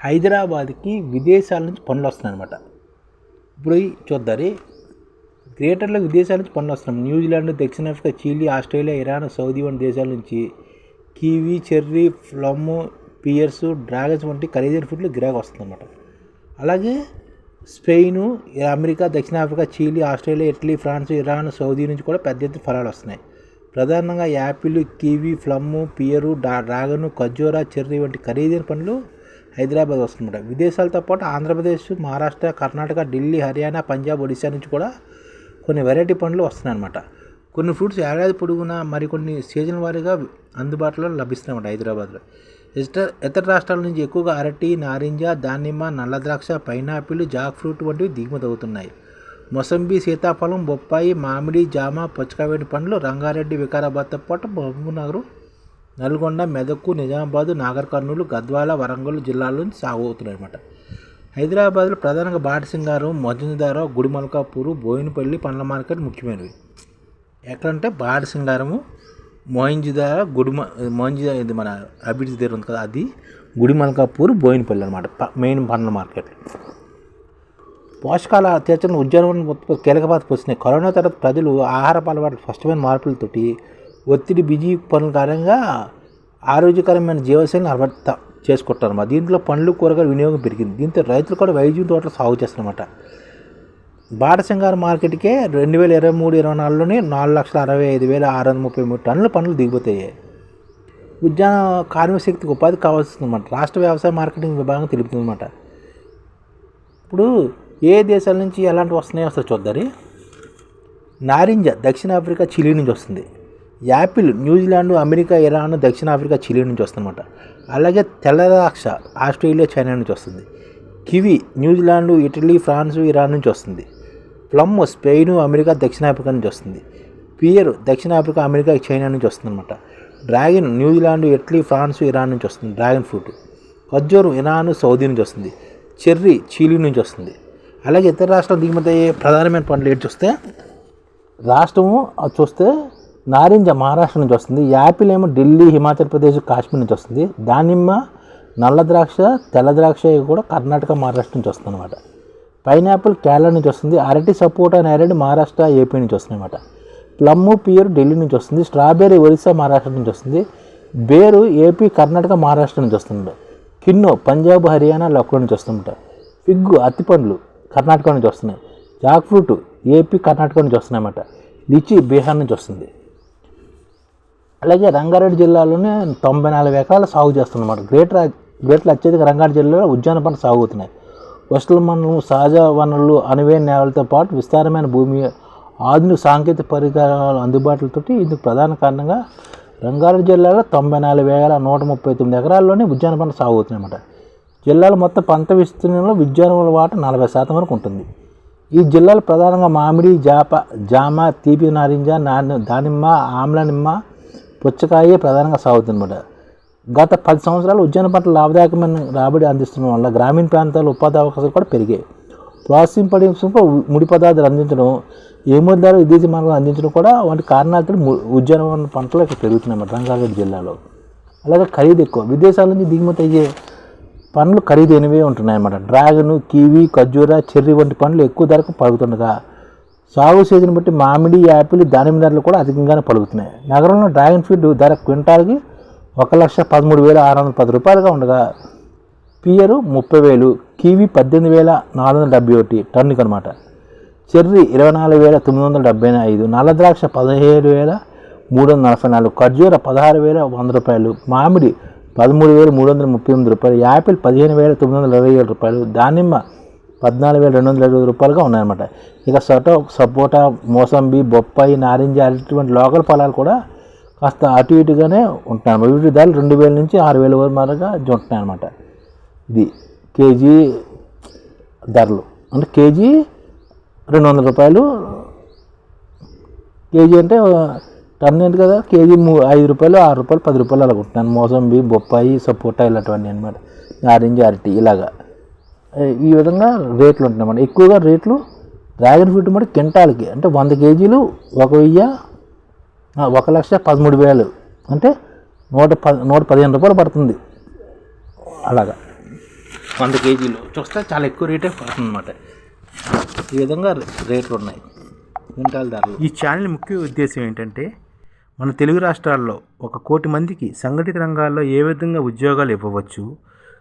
హైదరాబాద్కి విదేశాల నుంచి పనులు వస్తున్నాయి అనమాట ఇప్పుడు ఈ చూద్దారి గ్రేటర్లో విదేశాల నుంచి పనులు వస్తున్నాం న్యూజిలాండ్ దక్షిణాఫ్రికా చిలీ ఆస్ట్రేలియా ఇరాన్ సౌదీ వంటి దేశాల నుంచి kiwi cherry plum pears dragons వంటి ఖరీదైన ఫుడ్లు గిరాకీ వస్తుందన్నమాట. అలాగే స్పెయిన్ అమెరికా దక్షిణాఫ్రికా Chile Australia Italy France Iran Saudi నుంచి కూడా పెద్ద ఎత్తున ఫలాలు వస్తున్నాయి. ప్రధానంగా apple kiwi plum pear dragon ఖర్జూరా cherry వంటి ఖరీదైన పండ్లు హైదరాబాద్ వస్తుందన్నమాట. విదేశాలతో పాటు ఆంధ్రప్రదేశ్ మహారాష్ట్ర కర్ణాటక ఢిల్లీ హర్యానా పంజాబ్ ఒడిశా నుంచి కూడా కొన్ని వెరైటీ పండ్లు వస్తున్నాయి అన్నమాట కొన్ని ఫ్రూట్స్ ఏడాది పొడుగునా మరికొన్ని సీజన్ వారీగా అందుబాటులో లభిస్తున్నాయన్నమాట హైదరాబాద్లో. ఇతర ఇతర రాష్ట్రాల నుంచి ఎక్కువగా అరటి నారింజ దానిమ్మ నల్ల ద్రాక్ష పైనాపిల్ జాక్ ఫ్రూట్ వంటివి దిగుమతి అవుతున్నాయి. మొసంబి సీతాఫలం బొప్పాయి మామిడి జామ పుచ్చకాయ పండ్లు రంగారెడ్డి వికారాబాద్తో పాటు మహబూబ్నగర్ నల్గొండ మెదక్ నిజామాబాద్ నాగర్ కర్నూలు గద్వాల వరంగల్ జిల్లాల నుంచి సాగు అవుతున్నాయి అనమాట హైదరాబాద్లో ప్రధానంగా బాటసింగారం మొజందార గుడిమల్కాపూరు బోయినపల్లి పండ్ల మార్కెట్ ముఖ్యమైనవి. ఎక్కడంటే బాటసింగారము మోయింజిదార గుడి మోయింజిదార ఇది మన అభివృద్ధి దగ్గర ఉంది కదా అది గుడిమల్కాపూర్ బోయినపల్లి అనమాట మెయిన్ పండ్ల మార్కెట్. పోషకాల తీర్చని ఉద్యానవన ఉత్పత్తి కీలక పాత్ర పోస్తున్నాయి కరోనా తర్వాత ప్రజలు ఆహార అలవాట్లు స్పష్టమైన మార్పులతోటి ఒత్తిడి బిజీ పనుల కారణంగా ఆరోగ్యకరమైన జీవశైలిని అలవర్త చేసుకుంటారన్నమాట దీంట్లో పండ్లు కూరగాయల వినియోగం పెరిగింది. దీంతో రైతులు కూడా వైద్యం తోటలు సాగు చేస్తారన్నమాట బాటసింగారు మార్కెట్కే రెండు వేల ఇరవై మూడు ఇరవై నాలుగులోనే నాలుగు లక్షల అరవై ఐదు వేల ఆరు వందల ముప్పై మూడు టన్నుల పండ్లు దిగిపోతాయి ఉద్యాన కార్మిక శక్తికి ఉపాధి కావాల్సిందన్నమాట. రాష్ట్ర వ్యవసాయ మార్కెటింగ్ విభాగం తెలుపుతుందన్నమాట. ఇప్పుడు ఏ దేశాల నుంచి ఎలాంటి వస్తున్నాయో అసలు చూద్దారి నారింజ దక్షిణాఫ్రికా చిలీ నుంచి వస్తుంది. Apple New Zealand America Iran దక్షిణాఫ్రికా చిలీ నుంచి వస్తుందన్నమాట. అలాగే తెల్ల ద్రాక్ష ఆస్ట్రేలియా చైనా నుంచి వస్తుంది. Kiwi New Zealand Italy France Iran నుంచి వస్తుంది. ప్లమ్ స్పెయిన్ అమెరికా దక్షిణాఫ్రికా నుంచి వస్తుంది. పియర్ దక్షిణాఫ్రికా అమెరికా చైనా నుంచి వస్తుందన్నమాట. Dragon New Zealand Italy France Iran నుంచి వస్తుంది. Dragon fruit. ఖర్జూరం ఇరాన్ సౌదీ నుంచి వస్తుంది. చెర్రీ చీలీ నుంచి వస్తుంది. అలాగే ఇతర రాష్ట్రాలు దిగుమతి అయ్యే ప్రధానమైన పండ్లు ఏంటి చూస్తే? రాష్ట్రము అది చూస్తే నారింజ మహారాష్ట్ర నుంచి వస్తుంది. యాపిల్ ఏమో ఢిల్లీ హిమాచల్ ప్రదేశ్ కాశ్మీర్ నుంచి వస్తుంది. దానిమ్మ నల్ల ద్రాక్ష తెల్ల ద్రాక్ష కూడా కర్ణాటక మహారాష్ట్ర నుంచి వస్తుంది అనమాట పైనాపిల్ కేరళ నుంచి వస్తుంది. అరటి సపోటా నేరేడు మహారాష్ట్ర ఏపీ నుంచి వస్తుంది అనమాట ప్లమ్ పియర్ ఢిల్లీ నుంచి వస్తుంది. స్ట్రాబెర్రీ ఒరిస్సా మహారాష్ట్ర నుంచి వస్తుంది. బేరు ఏపీ కర్ణాటక మహారాష్ట్ర నుంచి వస్తుంది కిన్నో పంజాబ్ హర్యానా లక్లో నుంచి వస్తుంటాయి ఫిగ్గు అత్తిపండ్లు కర్ణాటక నుంచి వస్తున్నాయి. జాక్ ఫ్రూట్ ఏపీ కర్ణాటక నుంచి వస్తున్నాయి అన్నమాట లిచి బీహార్ నుంచి వస్తుంది. అలాగే రంగారెడ్డి జిల్లాలోనే తొంభై నాలుగు ఎకరాలు సాగు చేస్తున్నమాట. గ్రేటర్ గ్రేటర్ అత్యధిక రంగారెడ్డి జిల్లాలో ఉద్యాన పంట సాగు అవుతున్నాయి. మండలం సహజ వనరులు అనువైన నేలతో పాటు విస్తారమైన భూమి ఆధునిక సాంకేతిక పరికరాలు అందుబాటులతో ఇందుకు ప్రధాన కారణంగా రంగారెడ్డి జిల్లాలో తొంభై నాలుగు వేల నూట ముప్పై తొమ్మిది ఎకరాల్లోనే ఉద్యాన పంట సాగు అన్నమాట జిల్లాలో మొత్తం పంట విస్తీర్ణంలో ఉద్యానవల వాట నలభై శాతం వరకు ఉంటుంది. ఈ జిల్లాలో ప్రధానంగా మామిడి జాప జామ తీపి నారింజ నాని దానిమ్మ ఆమ్ల నిమ్మ పుచ్చకాయే ప్రధానంగా సాగుతుందన్నమాట. గత పది సంవత్సరాలు ఉద్యాన పంటలు లాభదాయకమైన రాబడి అందిస్తున్న వల్ల గ్రామీణ ప్రాంతాల్లో ఉపాధి అవకాశాలు కూడా పెరిగాయి. ప్రాసెసింగ్ పరిశ్రమ ముడి పదార్థాలు అందించడం ఎగుమతి విదేశీ మార్గాలు అందించడం కూడా వంటి కారణాలతో ము- ఉద్యానవన పంటలు ఇక్కడ పెరుగుతున్నాయి రంగారెడ్డి జిల్లాలో. అలాగే ఖరీదు ఎక్కువ. విదేశాల నుంచి దిగుమతి అయ్యే పండ్లు ఖరీదైనవే ఉంటున్నాయన్నమాట. డ్రాగన్ కివీ ఖర్జూర చెర్రీ వంటి పండ్లు ఎక్కువ ధరకు పడుతుండగా సాగు సీజన్ బట్టి మామిడి యాపిల్ దానిమ్మ ధరలు కూడా అధికంగానే పలుకుతున్నాయి. నగరంలో డ్రాగన్ ఫ్రూట్ ధర క్వింటాల్కి ఒక లక్ష పదమూడు వేల ఆరు వందల పది రూపాయలుగా ఉండగా పియరు ముప్పై వేలు కివీ పద్దెనిమిది వేల నాలుగు వందల డెబ్బై ఒకటి టన్నుకి అనమాట చెర్రీ ఇరవై నాలుగు వేల తొమ్మిది వందల డెబ్బై ఐదు నల్ల ద్రాక్ష పదిహేడు వేల మూడు వందల నలభై నాలుగు ఖర్జూర పదహారు వేల వంద రూపాయలు మామిడి పదమూడు వేల మూడు వందల ముప్పై ఎనిమిది రూపాయలు యాపిల్ పదిహేను వేల తొమ్మిది వందల ఇరవై ఏడు రూపాయలు దానిమ్మ పద్నాలుగు వేల రెండు వందల ఇరవై రూపాయలుగా ఉన్నాయన్నమాట. ఇక సొటో సపోటా మోసంబి బొప్పాయి నారింజ అటువంటి లోకల్ ఫలాలు కూడా కాస్త అటు ఇటుగానే ఉంటాను వీటి ధరలు రెండు వేల నుంచి ఆరు వేల వరకు ఉంటున్నాయి అనమాట ఇది కేజీ ధరలు. అంటే కేజీ రెండు వందల రూపాయలు. కేజీ అంటే టన్ ఏంటి కదా? కేజీ మూ ఐదు రూపాయలు ఆరు రూపాయలు పది రూపాయలు అలా ఉంటున్నాను మోసంబి బొప్పాయి సపోటా ఇలాంటివన్నీ అనమాట నారింజ అరటి ఇలాగా. ఈ విధంగా రేట్లు ఉంటున్నాయి ఎక్కువగా రేట్లు డ్రాగన్ ఫ్రూట్ మరి కింటాలకి అంటే వంద కేజీలు ఒక వెయ్యి ఆ, ఒక లక్ష పదమూడు వేలు అంటే నూట ప నూట పదిహేను రూపాయలు పడుతుంది. అలాగా. వంద కేజీలు. చూస్తే చాలా ఎక్కువ రేటే పడుతుంది అనమాట ఈ విధంగా రేట్లు ఉన్నాయి. క్వింటాల్ ధరలు. ఈ ఛానల్ ముఖ్య ఉద్దేశం ఏంటంటే మన తెలుగు రాష్ట్రాల్లో ఒక కోటి మందికి సంఘటిత రంగాల్లో ఏ విధంగా ఉద్యోగాలు ఇవ్వవచ్చు